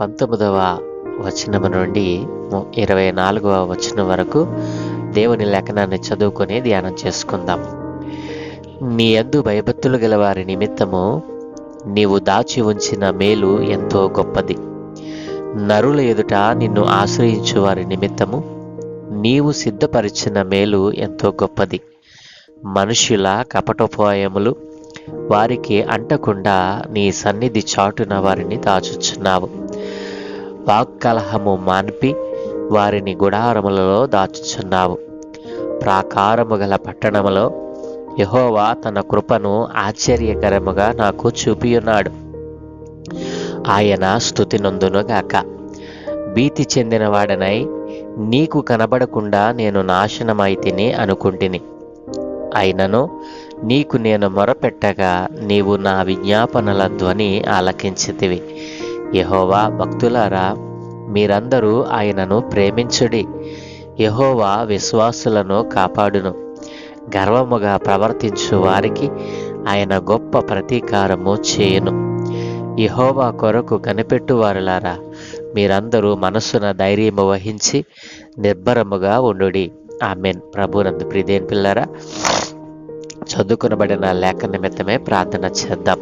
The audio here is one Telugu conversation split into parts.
పంతొమ్మిదవ వచనము నుండి ఇరవై నాలుగవ వచనం వరకు దేవుని లేఖనాన్ని చదువుకొని ధ్యానం చేసుకుందాం. నీ ఎద్దు భయభక్తులు గల వారి నిమిత్తము నీవు దాచి ఉంచిన మేలు ఎంతో గొప్పది. నరుల ఎదుట నిన్ను ఆశ్రయించు వారి నిమిత్తము నీవు సిద్ధపరిచిన మేలు ఎంతో గొప్పది. మనుష్యుల కపటోపాయములు వారికి అంటకుండా నీ సన్నిధి చాటున వారిని దాచుచున్నావు. వాక్కలహము మాన్పి వారిని గుడారములలో దాచుచున్నావు. ప్రాకారము గల పట్టణములో యహోవా తన కృపను ఆశ్చర్యకరముగా నాకు చూపియున్నాడు. ఆయన స్థుతి నొందునుగాక భీతి చెందినవాడనై నీకు కనబడకుండా నేను నాశనమైతిని అనుకుంటుని. అయినను నీకు నేను మొరపెట్టగా నీవు నా విజ్ఞాపనల ధ్వని ఆలకించితివి. యహోవా భక్తులారా మీరందరూ ఆయనను ప్రేమించుడి. యహోవా విశ్వాసులను కాపాడును. గర్వముగా ప్రవర్తించు వారికి ఆయన గొప్ప ప్రతీకారము చేయును. యహోవా కొరకు కనిపెట్టువారులారా మీరందరూ మనస్సున ధైర్యము వహించి నిర్భరముగా ఉండుడి. ఆమెన్. ప్రభునందు ప్రిదేన్ పిల్లరా చదువుకునబడిన లేఖ నిమిత్తమే ప్రార్థన చేద్దాం.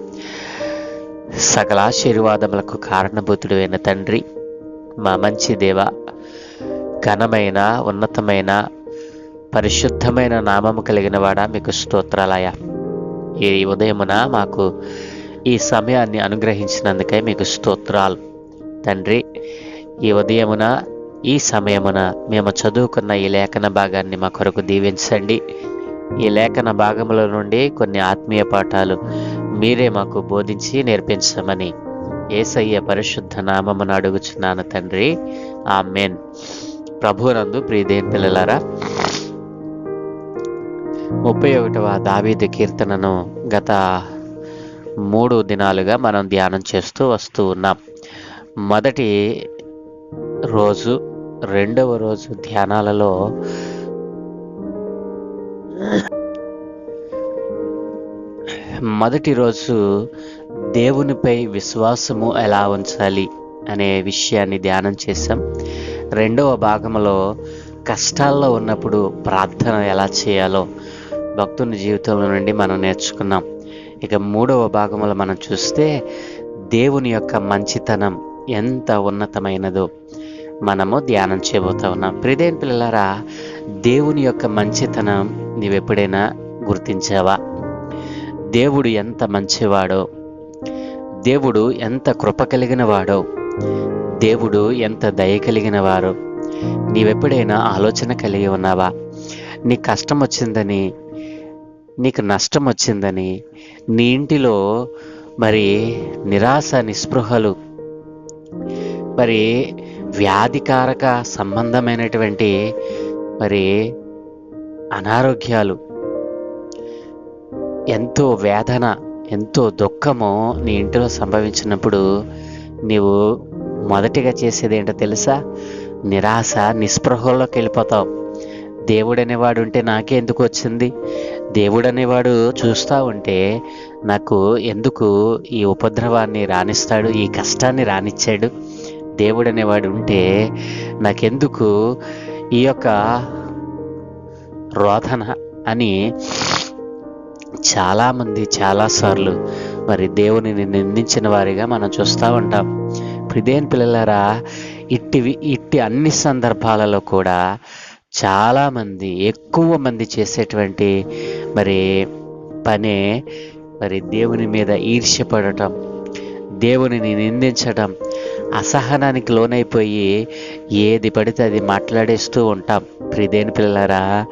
సకల ఆశీర్వాదములకు కారణభూతుడైన తండ్రి మా మంచి దేవ ఘనమైన ఉన్నతమైన పరిశుద్ధమైన నామము కలిగిన వాడ మీకు స్తోత్రాలయ ఈ ఉదయమున మాకు ఈ సమయాన్ని అనుగ్రహించినందుకే మీకు స్తోత్రాలు. తండ్రి ఈ ఉదయమున ఈ సమయమున మేము చదువుకున్న ఈ లేఖన భాగాన్ని మా కొరకు దీవించండి. ఈ లేఖన భాగముల నుండి కొన్ని ఆత్మీయ పాఠాలు మీరే మాకు బోధించి నేర్పించమని ఏసయ్య పరిశుద్ధ నామమును అడుగుచున్నాను తండ్రి. ఆ మెయిన్ ప్రభునందు ప్రియదేన్ పిల్లలారా ముప్పై ఒకటవ దావీదు కీర్తనను గత మూడు దినాలుగా మనం ధ్యానం చేస్తూ వస్తూ ఉన్నాం. మొదటి రోజు రెండవ రోజు ధ్యానాలలో మొదటి రోజు దేవునిపై విశ్వాసము ఎలా ఉంచాలి అనే విషయాన్ని ధ్యానం చేశాం. రెండవ భాగంలో కష్టాల్లో ఉన్నప్పుడు ప్రార్థన ఎలా చేయాలో భక్తుని జీవితంలో నుండి మనం నేర్చుకున్నాం. ఇక మూడవ భాగంలో మనం చూస్తే దేవుని యొక్క మంచితనం ఎంత ఉన్నతమైనదో మనము ధ్యానం చేయబోతా ఉన్నాం. ప్రిదేన్ పిల్లలారా దేవుని యొక్క మంచితనం నీవెప్పుడైనా గుర్తించావా? దేవుడు ఎంత మంచివాడో దేవుడు ఎంత కృప కలిగిన వాడో దేవుడు ఎంత దయ కలిగిన వారో నీవెప్పుడైనా ఆలోచన కలిగి ఉన్నావా? నీ కష్టం వచ్చిందని నీకు నష్టం వచ్చిందని నీ ఇంటిలో మరి నిరాశ నిస్పృహలు మరి వ్యాధికారక సంబంధమైనటువంటి మరి అనారోగ్యాలు ఎంతో వేదన ఎంతో దుఃఖము నీ ఇంటిలో సంభవించినప్పుడు నీవు మొదటిగా చేసేది ఏంటో తెలుసా? నిరాశ నిస్పృహల్లోకి వెళ్ళిపోతావు. దేవుడు అనేవాడు ఉంటే నాకే ఎందుకు వచ్చింది? దేవుడు అనేవాడు చూస్తూ ఉంటే నాకు ఎందుకు ఈ ఉపద్రవాన్ని రాణిస్తాడు ఈ కష్టాన్ని రానిచ్చాడు? దేవుడు అనేవాడు ఉంటే నాకెందుకు ఈ యొక్క రోధన అని చాలామంది చాలాసార్లు మరి దేవునిని నిందించిన వారిగా మనం చూస్తూ ఉంటాం. ప్రిదేన్ పిల్లలారా ఇట్టివి ఇట్టి అన్ని సందర్భాలలో కూడా చాలామంది ఎక్కువ మంది చేసేటువంటి మరి పనే మరి దేవుని మీద ఈర్ష్యపడటం దేవునిని నిందించటం అసహనానికి లోనైపోయి ఏది పడితే అది మాట్లాడేస్తూ ఉంటాం. ప్రిదేని పిల్లలారా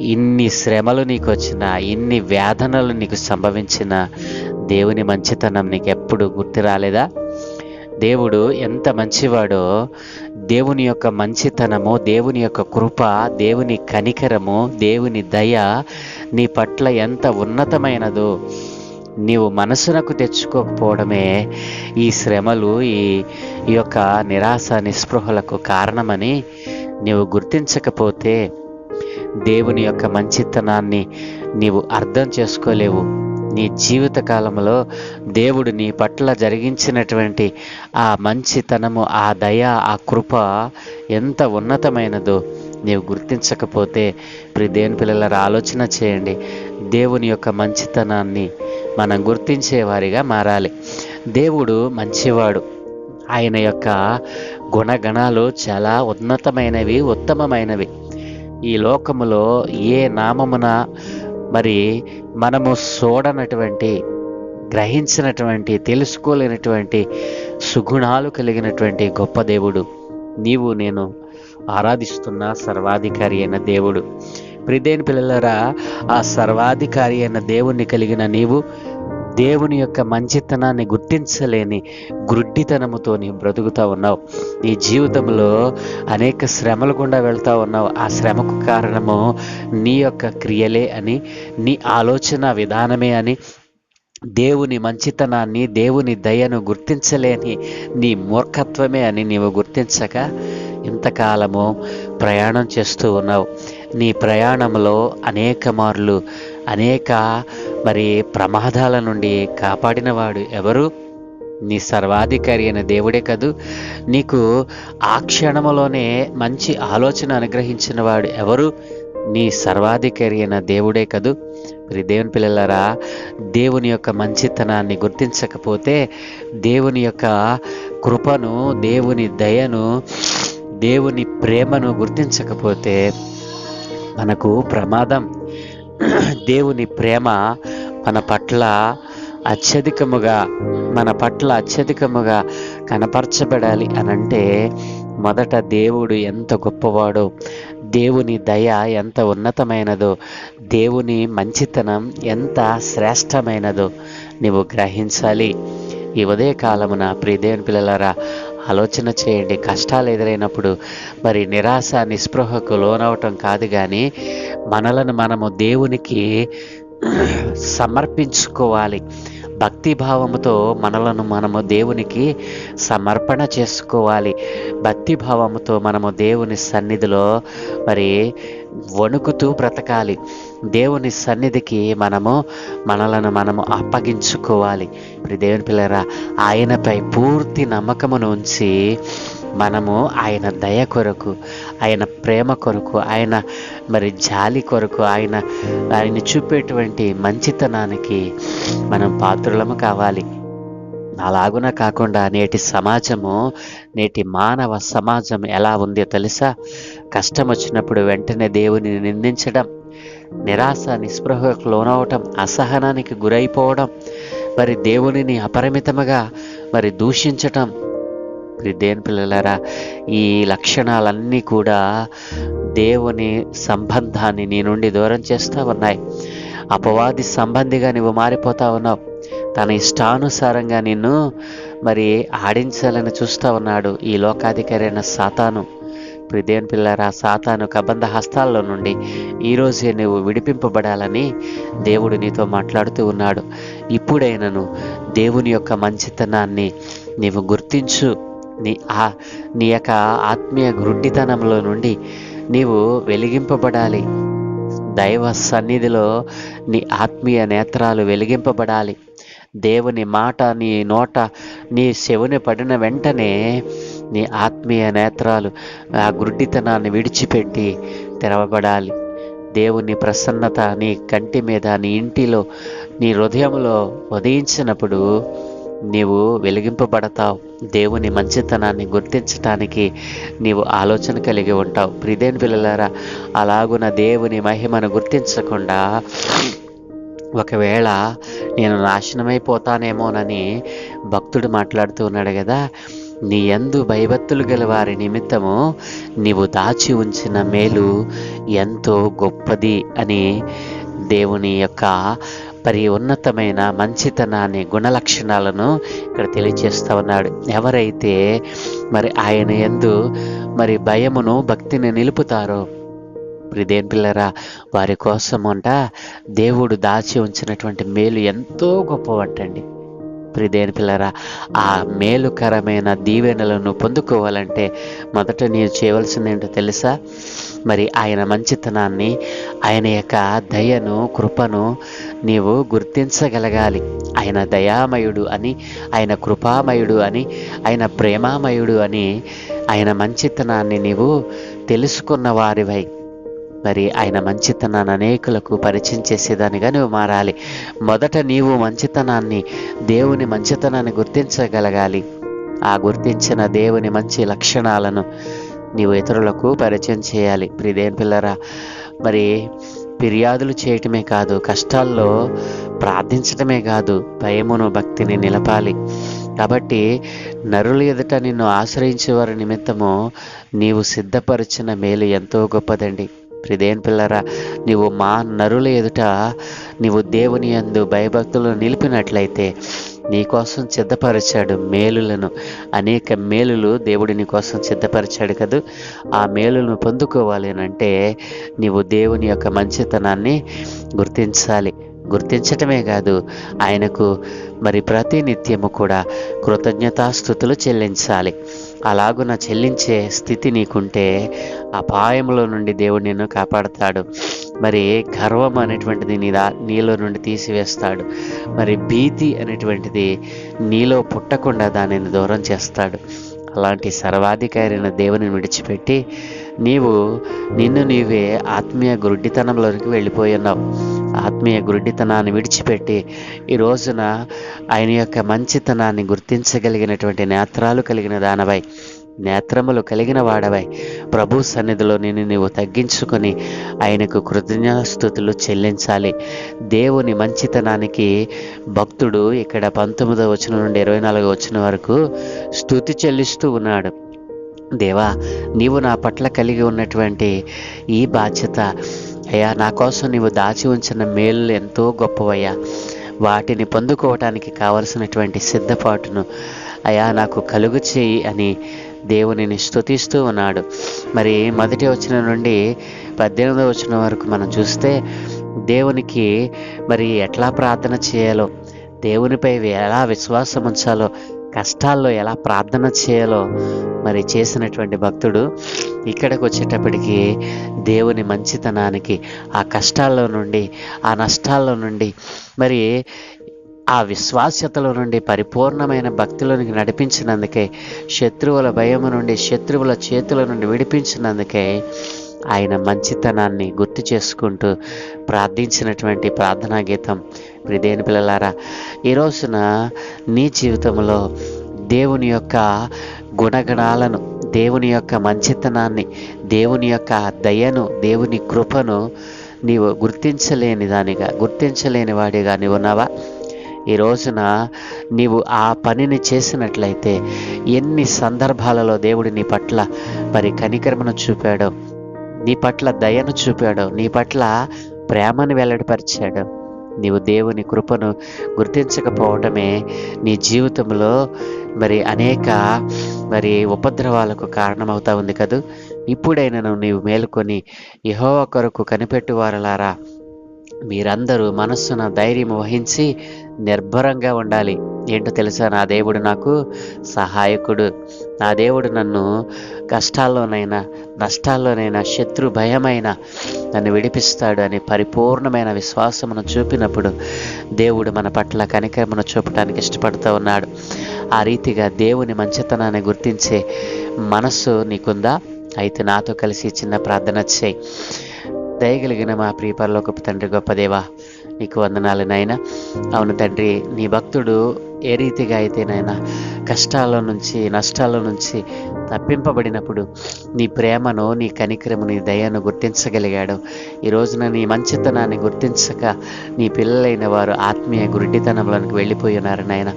ఇన్ని శ్రమలు నీకు వచ్చిన ఇన్ని వేదనలు నీకు సంభవించిన దేవుని మంచితనం నీకు ఎప్పుడు గుర్తు రాలేదా? దేవుడు ఎంత మంచివాడో దేవుని యొక్క మంచితనము దేవుని యొక్క కృప దేవుని కనికరము దేవుని దయ నీ పట్ల ఎంత ఉన్నతమైనదో నీవు మనసునకు తెచ్చుకోకపోవడమే ఈ శ్రమలు ఈ ఈ యొక్క నిరాశ నిస్పృహలకు కారణమని నీవు గుర్తించకపోతే దేవుని యొక్క మంచితనాన్ని నీవు అర్థం చేసుకోలేవు. నీ జీవిత కాలంలో దేవుడు నీ పట్ల జరిగించినటువంటి ఆ మంచితనము ఆ దయ ఆ కృప ఎంత ఉన్నతమైనదో నీవు గుర్తించకపోతే ప్రి దేవుని పిల్లల ఆలోచన చేయండి. దేవుని యొక్క మంచితనాన్ని మనం గుర్తించేవారిగా మారాలి. దేవుడు మంచివాడు. ఆయన యొక్క గుణగణాలు చాలా ఉన్నతమైనవి ఉత్తమమైనవి. ఈ లోకములో ఏ నామమున మరి మనము చూడనటువంటి గ్రహించినటువంటి తెలుసుకోలేనటువంటి సుగుణాలు కలిగినటువంటి గొప్ప దేవుడు. నీవు నేను ఆరాధిస్తున్న సర్వాధికారి అయిన దేవుడు. ప్రిదేని పిల్లలరా ఆ సర్వాధికారి అయిన దేవుణ్ణి కలిగిన నీవు దేవుని యొక్క మంచితనాన్ని గుర్తించలేని గ్రుడ్డితనముతో నీ బ్రతుకుతా ఉన్నావు. నీ జీవితంలో అనేక శ్రమలు గుండా వెళ్తా ఉన్నావు. ఆ శ్రమకు కారణము నీ యొక్క క్రియలే అని నీ ఆలోచన విధానమే అని దేవుని మంచితనాన్ని దేవుని దయను గుర్తించలేని నీ మూర్ఖత్వమే అని నీవు గుర్తించక ఇంతకాలము ప్రయాణం చేస్తూ ఉన్నావు. నీ ప్రయాణంలో అనేక మార్లు అనేక మరి ప్రమాదాల నుండి కాపాడినవాడు ఎవరు? నీ సర్వాధికారి అయిన దేవుడే కదూ. నీకు ఆ క్షణములోనే మంచి ఆలోచన అనుగ్రహించిన వాడు ఎవరు? నీ సర్వాధికారి అయిన దేవుడే కదూ. మరి దేవుని పిల్లలారా దేవుని యొక్క మంచితనాన్ని గుర్తించకపోతే దేవుని యొక్క కృపను దేవుని దయను దేవుని ప్రేమను గుర్తించకపోతే మనకు ప్రమాదం. దేవుని ప్రేమ మన పట్ల అత్యధికముగా మన పట్ల అత్యధికముగా కనపరచబడాలి అనంటే మొదట దేవుడు ఎంత గొప్పవాడో దేవుని దయ ఎంత ఉన్నతమైనదో దేవుని మంచితనం ఎంత శ్రేష్టమైనదో నీవు గ్రహించాలి. ఈ ఉదయ కాలమున ప్రియదేవుని పిల్లలారా ఆలోచన చేయండి. కష్టాలు ఎదురైనప్పుడు మరి నిరాశ నిస్పృహకు లోనవటం కాదు కానీ మనలను మనము దేవునికి సమర్పించుకోవాలి. భక్తి భావముతో మనలను మనము దేవునికి సమర్పణ చేసుకోవాలి. భక్తి భావముతో మనము దేవుని సన్నిధిలో మరి వణుకుతూ బ్రతకాలి. దేవుని సన్నిధికి మనము మనలను మనము అప్పగించుకోవాలి. ఇప్పుడు దేవుని పిల్లరా ఆయనపై పూర్తి నమ్మకమును ఉంచి మనము ఆయన దయ కొరకు ఆయన ప్రేమ కొరకు ఆయన మరి జాలి కొరకు ఆయన ఆయన చూపేటువంటి మంచితనానికి మనం పాత్రులము కావాలి. అలాగున కాకుండా నేటి సమాజము నేటి మానవ సమాజం ఎలా ఉందో తెలుసా? కష్టం వచ్చినప్పుడు వెంటనే దేవుని నిందించడం నిరాశ నిస్పృహకు లోనవటం అసహనానికి గురైపోవడం మరి దేవునిని అపరిమితముగా మరి దూషించటం. మరి దేని పిల్లలారా ఈ లక్షణాలన్నీ కూడా దేవుని సంబంధాన్ని నీ నుండి దూరం చేస్తూ ఉన్నాయి. అపవాది సంబంధిగా నువ్వు మారిపోతా ఉన్నావు. తన ఇష్టానుసారంగా నిన్ను మరి ఆడించాలని చూస్తూ ఉన్నాడు ఈ లోకాధికారి అయిన సాతాను. దేవుని పిల్లరా సాతాను కబంధ హస్తాల్లో నుండి ఈరోజే నువ్వు విడిపింపబడాలని దేవుడు నీతో మాట్లాడుతూ ఉన్నాడు. ఇప్పుడైనను దేవుని యొక్క మంచితనాన్ని నీవు గుర్తించు. నీ ఆ నీ యొక్క ఆత్మీయ గ్రుడ్డితనంలో నుండి నీవు వెలిగింపబడాలి. దైవ సన్నిధిలో నీ ఆత్మీయ నేత్రాలు వెలిగింపబడాలి. దేవుని మాట నీ నోట నీ చెవుని పడిన వెంటనే నీ ఆత్మీయ నేత్రాలు ఆ గుడ్డితనాన్ని విడిచిపెట్టి తెరవబడాలి. దేవుని ప్రసన్నత నీ కంటి మీద నీ ఇంటిలో నీ హృదయంలో ఉదయించినప్పుడు నీవు వెలిగింపబడతావు. దేవుని మంచితనాన్ని గుర్తించటానికి నీవు ఆలోచన కలిగి ఉంటావు. ప్రిదేని పిల్లలారా అలాగున దేవుని మహిమను గుర్తించకుండా ఒకవేళ నేను నాశనమైపోతానేమోనని భక్తుడు మాట్లాడుతూ ఉన్నాడు కదా నీ యందు భయభక్తులు గల వారి నిమిత్తము నీవు దాచి ఉంచిన మేలు ఎంతో గొప్పది అని దేవుని యొక్క పరి ఉన్నతమైన మంచితనాన్ని గుణలక్షణాలను ఇక్కడ తెలియజేస్తూ ఉన్నాడు. ఎవరైతే మరి ఆయన ఎందు మరి భయమును భక్తిని నిలుపుతారో ప్రిదేన్ పిల్లరా వారి కోసం అంట దేవుడు దాచి ఉంచినటువంటి మేలు ఎంతో గొప్పవంటండి. ప్రిదేని పిల్లరా ఆ మేలుకరమైన దీవెనలను పొందుకోవాలంటే మొదట నీవు చేయవలసింది ఏంటో తెలుసా? మరి ఆయన మంచితనాన్ని ఆయన యొక్క దయను కృపను నీవు గుర్తించగలగాలి. ఆయన దయామయుడు అని ఆయన కృపామయుడు అని ఆయన ప్రేమామయుడు అని ఆయన మంచితనాన్ని నీవు తెలుసుకున్న వారివై. మరి ఆయన మంచితనాన్ని అనేకులకు పరిచయం చేసేదానిగా నువ్వు మారాలి. మొదట నీవు మంచితనాన్ని దేవుని మంచితనాన్ని గుర్తించగలగాలి. ఆ గుర్తించిన దేవుని మంచి లక్షణాలను నీవు ఇతరులకు పరిచయం చేయాలి. ప్రిదేన్ పిల్లరా మరి ఫిర్యాదులు చేయటమే కాదు కష్టాల్లో ప్రార్థించటమే కాదు భయమును భక్తిని నిలపాలి. కాబట్టి నరుల ఎదుట నిన్ను ఆశ్రయించేవారి నిమిత్తము నీవు సిద్ధపరిచిన మేలు ఎంతో గొప్పదండి. ప్రిదేన్ పిల్లరా నీవు మా నరుల ఎదుట నీవు దేవుని యందు భయభక్తులు నిలిపినట్లయితే నీకోసం సిద్ధపరిచాడు మేలులను. అనేక మేలులు దేవుడు నీ కోసం సిద్ధపరిచాడు కదూ. ఆ మేలులను పొందుకోవాలి అని అంటే నీవు దేవుని యొక్క మంచితనాన్ని గుర్తించాలి. గుర్తించటమే కాదు ఆయనకు మరి ప్రతి నిత్యము కూడా కృతజ్ఞతాస్థుతులు చెల్లించాలి. అలాగున చెల్లించే స్థితి నీకుంటే అపాయంలో నుండి దేవుడు నిన్ను కాపాడతాడు. మరి గర్వం అనేటువంటిది నీ దా నీలో నుండి తీసివేస్తాడు. మరి భీతి అనేటువంటిది నీలో పుట్టకుండా దానిని దూరం చేస్తాడు. అలాంటి సర్వాధికారైన దేవుని విడిచిపెట్టి నీవు నిన్ను నీవే ఆత్మీయ గురుడితనంలోనికి వెళ్ళిపోయి ఉన్నావు. ఆత్మీయ గుడ్డితనాన్ని విడిచిపెట్టి ఈ రోజున ఆయన యొక్క మంచితనాన్ని గుర్తించగలిగినటువంటి నేత్రాలు కలిగిన దానవై నేత్రములు కలిగిన వాడవై ప్రభు సన్నిధిలో నిన్ను నీవు తగ్గించుకొని ఆయనకు కృతజ్ఞాస్తుతులు చెల్లించాలి. దేవుని మంచితనానికి భక్తుడు ఇక్కడ పంతొమ్మిదో వచనం నుండి ఇరవై నాలుగో వచనం వరకు స్థుతి చెల్లిస్తూ ఉన్నాడు. దేవా నీవు నా పట్ల కలిగి ఉన్నటువంటి ఈ బాధ్యత అయ్యా నా కోసం నీవు దాచి ఉంచిన మేలు ఎంతో గొప్పవయ్యా. వాటిని పొందుకోవటానికి కావలసినటువంటి సిద్ధపాటును అయా నాకు కలుగు చేయి అని దేవునిని స్తుతిస్తూ ఉన్నాడు. మరి మొదటి వచనం నుండి పద్దెనిమిదో వచనం వరకు మనం చూస్తే దేవునికి మరి ఎట్లా ప్రార్థన చేయాలో దేవునిపై ఎలా విశ్వాసం ఉంచాలో కష్టాల్లో ఎలా ప్రార్థన చేయాలో మరి చేసినటువంటి భక్తుడు ఇక్కడికి వచ్చేటప్పటికి దేవుని మంచితనానికి ఆ కష్టాల్లో నుండి ఆ నష్టాల్లో నుండి మరి ఆ విశ్వాస్యతలో నుండి పరిపూర్ణమైన భక్తిలోనికి నడిపించినందుకే శత్రువుల భయము నుండి శత్రువుల చేతుల నుండి విడిపించినందుకే ఆయన మంచితనాన్ని గుర్తు చేసుకుంటూ ప్రార్థించినటువంటి ప్రార్థనా గీతం. ప్రిదేని పిల్లలారా ఈ రోజున నీ జీవితంలో దేవుని యొక్క గుణగణాలను దేవుని యొక్క మంచితనాన్ని దేవుని యొక్క దయను దేవుని కృపను నీవు గుర్తించలేని దానిగా గుర్తించలేని వాడిగా నీవు ఉన్నావా? ఈ రోజున నీవు ఆ పనిని చేసినట్లయితే ఎన్ని సందర్భాలలో దేవుడు నీ పట్ల మరి కనికరమను చూపాడో నీ పట్ల దయను చూపాడు నీ పట్ల ప్రేమను వెల్లడిపరిచాడు నీవు దేవుని కృపను గుర్తించకపోవటమే నీ జీవితంలో మరి అనేక మరి ఉపద్రవాలకు కారణమవుతా ఉంది కదూ? ఇప్పుడైనా నీవు మేలుకొని యహోవ కొరకు కనిపెట్టువారలారా. మీరందరూ మనస్సున ధైర్యం వహించి నిర్భరంగా ఉండాలి. ఏంటో తెలుసా? నా దేవుడు నాకు సహాయకుడు. నా దేవుడు నన్ను కష్టాల్లోనైనా నష్టాల్లోనైనా శత్రు భయమైన నన్ను విడిపిస్తాడు అని పరిపూర్ణమైన విశ్వాసమును చూపినప్పుడు దేవుడు మన పట్ల కనికరమును చూపడానికి ఇష్టపడుతూ ఉన్నాడు. ఆ రీతిగా దేవుని మంచితనాన్ని గుర్తించే మనస్సు నీకుందా? అయితే నాతో కలిసి చిన్న ప్రార్థన చేయి. దయగలిగిన మా ప్రియపరలోకపు తండ్రి గొప్ప దేవా నీకు వందనాలు నాయన. అవును తండ్రి నీ భక్తుడు ఏ రీతిగా అయితే నాయన కష్టాల నుంచి నష్టాల నుంచి తప్పింపబడినప్పుడు నీ ప్రేమను నీ కనికరము నీ దయను గుర్తించగలిగాడు. ఈ రోజున నీ మంచితనాన్ని గుర్తించక నీ పిల్లలైన వారు ఆత్మీయ గురుడితనంలోనికి వెళ్ళిపోయి ఉన్నారు నాయన.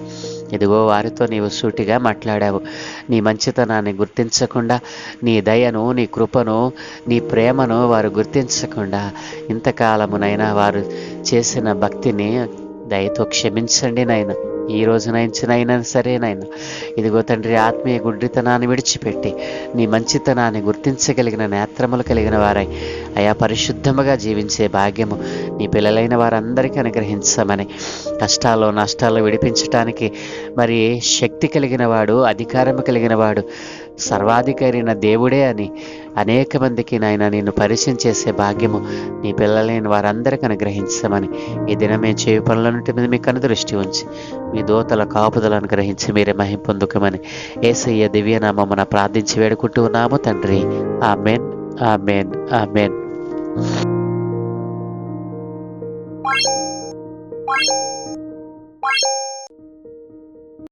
ఇదిగో వారితో నీవు సూటిగా మాట్లాడావు. నీ మంచితనాన్ని గుర్తించకుండా నీ దయను నీ కృపను నీ ప్రేమను వారు గుర్తించకుండా ఇంతకాలమునైనా వారు చేసిన భక్తిని దయతో క్షమించండి నాయన. ఈ రోజునైనా సరే నాయన. ఇదిగో తండ్రి ఆత్మీయ గుడ్డితనాన్ని విడిచిపెట్టి నీ మంచితనాన్ని గుర్తించగలిగిన నేత్రములు కలిగిన వారై అయా పరిశుద్ధముగా జీవించే భాగ్యము నీ పిల్లలైన వారందరికీ అనుగ్రహించమని కష్టాల్లో నష్టాల్లో విడిపించటానికి మరి శక్తి కలిగిన వాడు అధికారము కలిగిన వాడు సర్వాధికారైన దేవుడే అని అనేక మందికి నాయన నిన్ను పరిచయం చేసే భాగ్యము నీ పిల్లలైన వారందరికీ అనుగ్రహించమని ఈ దినమే చేయు పనులన్నిటి మీద మీ కనుదృష్టి ఉంచి మీ దోతల కాపుదలను అనుగ్రహించి మీరే మహిం పొందుకమని ఏసయ్య దివ్యనామమున ప్రార్థించి వేడుకుంటూ ఉన్నాము తండ్రి. ఆ మేన్ ఆ మేన్ ఆ మేన్